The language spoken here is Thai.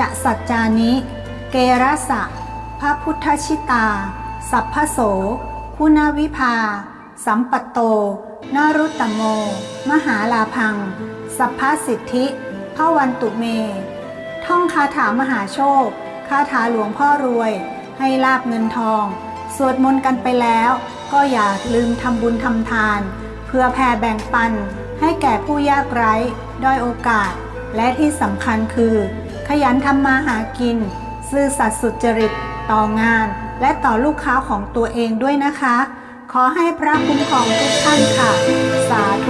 จะสัจจานิ เกระสะ พระพุทธชิตา สัพพโส คุณวิภา สัมปัตโตนารุตตโม มหาลาพัง สัพพสิทธิพระวันตุเม ท่องคาถามหาโชค คาถาหลวงพ่อรวย ให้ลาบเงินทอง สวดมนต์กันไปแล้ว ก็อย่าลืมทำบุญทำทาน เพื่อแผ่แบ่งปันให้แก่ผู้ยากไร้ ด้อยโอกาส และที่สำคัญคือ ขยันทำมาหากิน ซื่อสัตย์สุจริต ต่องาน และต่อลูกค้าของตัวเองด้วยนะคะ ขอให้พระคุ้มครองทุกท่านค่ะ สาธุ